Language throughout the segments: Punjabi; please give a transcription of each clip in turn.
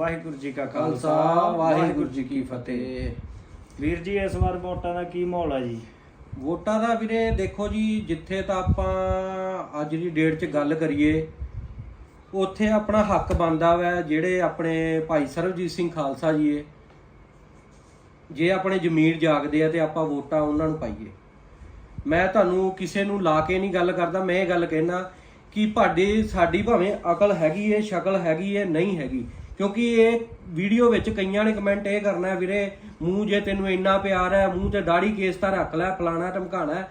ਵਾਹਿਗੁਰੂ ਜੀ ਕਾ ਖਾਲਸਾ ਵਾਹਿਗੁਰੂ ਜੀ ਕੀ ਫਤਿਹ। ਵੀਰ ਜੀ ਇਸ ਵਾਰ ਵੋਟਾਂ ਦਾ ਕੀ ਮਾਹੌਲ ਆ ਜੀ? ਵੋਟਾਂ ਦਾ ਵੀਰੇ ਦੇਖੋ ਜੀ ਜਿੱਥੇ ਤਾਂ ਆਪਾਂ ਅੱਜ ਦੀ ਡੇਟ 'ਚ ਗੱਲ ਕਰੀਏ ਉੱਥੇ ਆਪਣਾ ਹੱਕ ਬਣਦਾ ਵੈ ਜਿਹੜੇ ਆਪਣੇ ਭਾਈ ਸਰਬਜੀਤ ਸਿੰਘ ਖਾਲਸਾ ਜੀ ਏ। ਜੇ ਆਪਣੇ ਜ਼ਮੀਰ ਜਾਗਦੇ ਆ ਤੇ ਆਪਾਂ ਵੋਟਾਂ ਉਹਨਾਂ ਨੂੰ ਪਾਈਏ। ਮੈਂ ਤੁਹਾਨੂੰ ਕਿਸੇ ਨੂੰ ਲਾ ਕੇ ਨਹੀਂ ਗੱਲ ਕਰਦਾ ਮੈਂ ਇਹ ਗੱਲ ਕਹਿਣਾ ਕਿ ਭਾਡੀ ਸਾਡੀ ਭਾਵੇਂ ਅਕਲ ਹੈਗੀ ਏ ਸ਼ਕਲ ਹੈਗੀ ਏ ਨਹੀਂ ਹੈਗੀ। ਕਿਉਂਕਿ ਇਹ ਵੀਡੀਓ ਵਿੱਚ ਕਈਆਂ ਨੇ ਕਮੈਂਟ ਇਹ ਕਰਨਾ ਵੀਰੇ, ਮੂੰਹ ਜੇ ਤੈਨੂੰ ਇੰਨਾ ਪਿਆਰ ਹੈ, ਮੂੰਹ ਤੇ ਦਾੜੀ ਕੇਸ ਤਾਂ ਰੱਖ ਲੈ, ਫਲਾਣਾ ਧਮਕਾਣਾ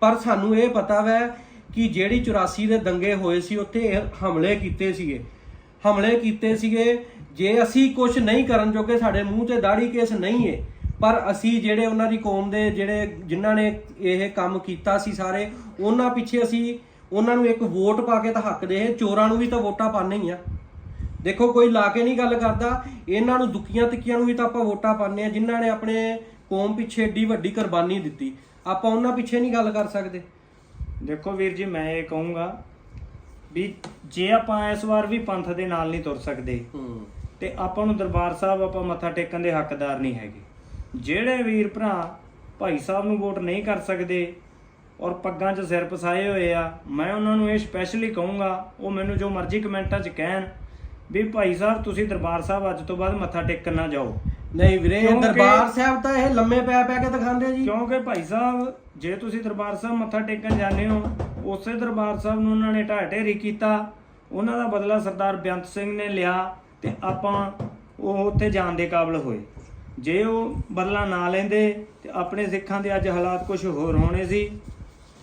ਪਰ ਸਾਨੂੰ ਇਹ ਪਤਾ ਵੈ ਕਿ ਜਿਹੜੀ 84 ਦੇ ਦੰਗੇ ਹੋਏ ਸੀ, ਉੱਥੇ ਇਹ ਹਮਲੇ ਕੀਤੇ ਸੀਗੇ। ਹਮਲੇ ਕੀਤੇ ਸੀਗੇ, ਜੇ ਅਸੀਂ ਕੁਝ ਨਹੀਂ ਕਰਨ ਜੋਗੇ, ਸਾਡੇ ਮੂੰਹ ਤੇ ਦਾੜੀ ਕੇਸ ਨਹੀਂ ਏ। ਪਰ ਅਸੀਂ ਜਿਹੜੇ ਉਹਨਾਂ ਦੀ ਕੌਮ ਦੇ ਜਿਹੜੇ ਜਿਨ੍ਹਾਂ ਨੇ ਇਹ ਕੰਮ ਕੀਤਾ ਸੀ ਸਾਰੇ, ਉਹਨਾਂ ਪਿੱਛੇ ਅਸੀਂ ਉਹਨਾਂ ਨੂੰ ਇੱਕ ਵੋਟ ਪਾ ਕੇ ਤਾਂ ਹੱਕ ਦੇ ਚੋਰਾਂ ਨੂੰ ਵੀ ਤਾਂ ਵੋਟਾਂ ਪਾਣੇ ਹੀ ਆ ਦੇਖੋ ਕੋਈ ਲਾ ਕੇ ਨਹੀਂ ਗੱਲ ਕਰਦਾ। ਇਹਨਾਂ ਨੂੰ ਦੁੱਕੀਆਂ ਤਿੱਕੀਆਂ ਨੂੰ ਵੀ ਤਾਂ ਆਪਾਂ ਵੋਟਾਂ ਪਾਣੇ ਆ ਜਿਨ੍ਹਾਂ ਨੇ ਆਪਣੇ ਕੌਮ ਪਿੱਛੇ ਏਡੀ ਵੱਡੀ ਕੁਰਬਾਨੀ ਦਿੱਤੀ। ਆਪਾਂ ਉਹਨਾਂ ਪਿੱਛੇ ਨਹੀਂ ਗੱਲ ਕਰ ਸਕਦੇ। ਦੇਖੋ ਵੀਰ ਜੀ ਮੈਂ ਇਹ ਕਹੂੰਗਾ ਵੀ ਜੇ ਆਪਾਂ ਇਸ ਵਾਰ ਵੀ ਪੰਥ ਦੇ ਨਾਲ ਨਹੀਂ ਤੁਰ ਸਕਦੇ ਹੂੰ। ਤੇ ਆਪਾਂ ਨੂੰ ਦਰਬਾਰ ਸਾਹਿਬ ਆਪਾਂ ਮੱਥਾ ਟੇਕਣ ਦੇ ਹੱਕਦਾਰ ਨਹੀਂ ਹੈਗੇ। ਜਿਹੜੇ ਵੀਰ ਭਰਾ ਭਾਈ ਸਾਹਿਬ ਨੂੰ ਵੋਟ ਨਹੀਂ ਕਰ ਸਕਦੇ ਔਰ ਪੱਗਾਂ 'ਚ ਸਿਰ ਪਸਾਏ ਹੋਏ ਆ ਮੈਂ ਉਹਨਾਂ ਨੂੰ ਇਹ ਸਪੈਸ਼ਲੀ ਕਹੂੰਗਾ ਉਹ ਮੈਨੂੰ ਜੋ ਮਰਜ਼ੀ ਕਮੈਂਟਾਂ 'ਚ ਕਹਿਣ ਵੀ ਭਾਈ ਸਾਹਿਬ ਤੁਸੀਂ ਦਰਬਾਰ ਸਾਹਿਬ ਅੱਜ ਤੋਂ ਬਾਅਦ ਮੱਥਾ ਟੇਕਣ ਨਾ ਜਾਓ। ਨਹੀਂ ਵੀਰੇ ਕਿਉਂਕਿ- ਦਰਬਾਰ ਸਾਹਿਬ ਤਾਂ ਇਹ ਲੰਮੇ ਪੈ ਪੈ ਕੇ ਦਿਖਾਉਂਦੇ ਜੀ। ਕਿਉਂਕਿ ਭਾਈ ਸਾਹਿਬ ਜੇ ਤੁਸੀਂ ਦਰਬਾਰ ਸਾਹਿਬ ਮੱਥਾ ਟੇਕਣ ਜਾਂਦੇ ਹੋ ਉਸੇ ਦਰਬਾਰ ਸਾਹਿਬ ਨੂੰ ਉਹਨਾਂ ਨੇ ਢਾਹ ਢੇਰੀ ਕੀਤਾ ਉਹਨਾਂ ਦਾ ਬਦਲਾ ਸਰਦਾਰ ਬੇਅੰਤ ਸਿੰਘ ਨੇ ਲਿਆ ਤੇ ਆਪਾਂ ਉਹ ਉੱਥੇ ਜਾਣ ਦੇ ਕਾਬਿਲ ਹੋਏ। ਜੇ ਉਹ ਬਦਲਾ ਨਾ ਲੈਂਦੇ ਤੇ ਆਪਣੇ ਸਿੱਖਾਂ ਦੇ ਅੱਜ ਹਾਲਾਤ ਕੁਝ ਹੋਰ ਹੋਣੇ ਸੀ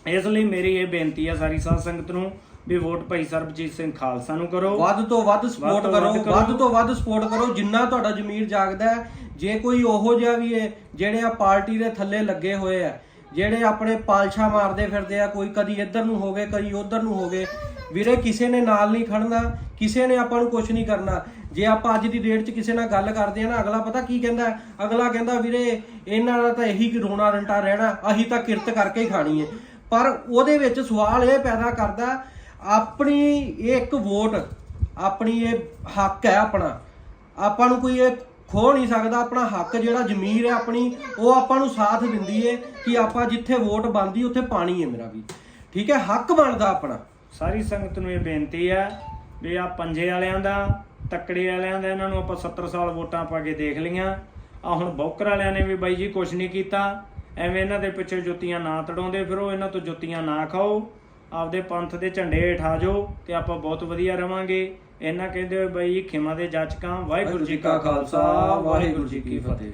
ਇਸ ਲਈ ਮੇਰੀ ਇਹ ਬੇਨਤੀ ਆ ਸਾਰੀ ਸਾਧ ਸੰਗਤ ਨੂੰ ਵੀ ਵੋਟ ਭਾਈ ਸਰਬਜੀਤ ਸਿੰਘ ਖਾਲਸਾ ਨੂੰ ਕਰੋ। ਵੱਧ ਤੋਂ ਵੱਧ ਸਪੋਰਟ ਕਰੋ ਵੱਧ ਤੋਂ ਵੱਧ ਸਪੋਰਟ ਕਰੋ ਜਿੰਨਾ ਤੁਹਾਡਾ ਜ਼ਮੀਰ ਜਾਗਦਾ ਹੈ ਜੇ ਕੋਈ ਉਹੋ ਜਿਹਾ ਵੀ ਹੈ ਜਿਹੜੇ ਆ ਪਾਰਟੀ ਦੇ ਥੱਲੇ ਲੱਗੇ ਹੋਏ ਆ ਜਿਹੜੇ ਆਪਣੇ ਪਾਲਸ਼ਾ ਮਾਰਦੇ ਫਿਰਦੇ ਆ ਕੋਈ ਕਦੀ ਇੱਧਰ ਨੂੰ ਹੋ ਗਏ ਕਦੀ ਉੱਧਰ ਨੂੰ ਹੋ ਗਏ ਵੀਰੇ ਕਿਸੇ ਨੇ ਨਾਲ ਨਹੀਂ ਖੜਨਾ ਕਿਸੇ ਨੇ ਆਪਾਂ ਨੂੰ ਕੁਝ ਨਹੀਂ ਕਰਨਾ। ਜੇ ਆਪਾਂ ਅੱਜ ਦੀ ਡੇਟ 'ਚ ਕਿਸੇ ਨਾਲ ਗੱਲ ਕਰਦੇ ਆ ਨਾ ਅਗਲਾ ਪਤਾ ਕੀ ਕਹਿੰਦਾ? ਅਗਲਾ ਕਹਿੰਦਾ ਵੀਰੇ ਇਹਨਾਂ ਦਾ ਤਾਂ ਇਹੀ ਰੋਣਾ ਰੰਟਾ ਰਹਿਣਾ ਅਸੀਂ ਤਾਂ ਕਿਰਤ ਕਰਕੇ ਹੀ ਖਾਣੀ ਹੈ। ਪਰ ਉਹਦੇ ਵਿੱਚ ਸਵਾਲ ਇਹ ਪੈਦਾ ਕਰਦਾ ਆਪਣੀ ਇਹ ਇੱਕ ਵੋਟ, ਆਪਣੀ ਇਹ ਹੱਕ ਹੈ ਆਪਣਾ। ਆਪਾਂ ਨੂੰ ਕੋਈ ਇਹ ਖੋ ਨਹੀਂ ਸਕਦਾ, ਆਪਣਾ ਹੱਕ ਜਿਹੜਾ ਜ਼ਮੀਰ ਹੈ ਆਪਣੀ, ਉਹ ਆਪਾਂ ਨੂੰ ਸਾਥ ਦਿੰਦੀ ਹੈ ਕਿ ਆਪਾਂ ਜਿੱਥੇ ਵੋਟ ਬਣਦੀ, ਉੱਥੇ ਪਾਣੀ ਹੈ ਮੇਰਾ ਵੀ ਠੀਕ ਹੈ? ਹੱਕ ਬਣਦਾ ਆਪਣਾ। ਸਾਰੀ ਸੰਗਤ ਨੂੰ ਇਹ ਬੇਨਤੀ ਹੈ ਵੀ ਆ ਪੰਜੇ ਵਾਲਿਆਂ ਦਾ, ਤੱਕੜੇ ਵਾਲਿਆਂ ਦਾ ਇਹਨਾਂ ਨੂੰ ਆਪਾਂ 70 ਸਾਲ ਵੋਟਾਂ ਪਾ ਕੇ ਦੇਖ ਲਈਆਂ। ਆ ਹੁਣ ਬੌਕਰ ਵਾਲਿਆਂ ਨੇ ਵੀ ਬਾਈ ਜੀ ਕੁਝ ਨਹੀਂ ਕੀਤਾ। ਐਵੇਂ ਇਹਨਾਂ ਦੇ ਪਿੱਛੇ ਜੁੱਤੀਆਂ ਨਾ ਤੜਾਉਂਦੇ ਫਿਰੋ, ਇਹਨਾਂ ਤੋਂ ਜੁੱਤੀਆਂ ਨਾ ਖਾਓ। ਆਪਦੇ ਪੰਥ ਦੇ ਝੰਡੇ ਹੇਠ ਆ ਜਾਓ ਤੇ ਆਪਾਂ ਬਹੁਤ ਵਧੀਆ ਰਵਾਂਗੇ। ਇਹਨਾਂ ਕਹਿੰਦੇ ਹੋਏ ਬਈ ਖਿਮਾ ਦੇ ਜਾਚਕਾਂ, ਵਾਹਿਗੁਰੂ ਜੀ ਕਾ ਖਾਲਸਾ, ਵਾਹਿਗੁਰੂ ਜੀ ਕੀ ਫਤਿਹ।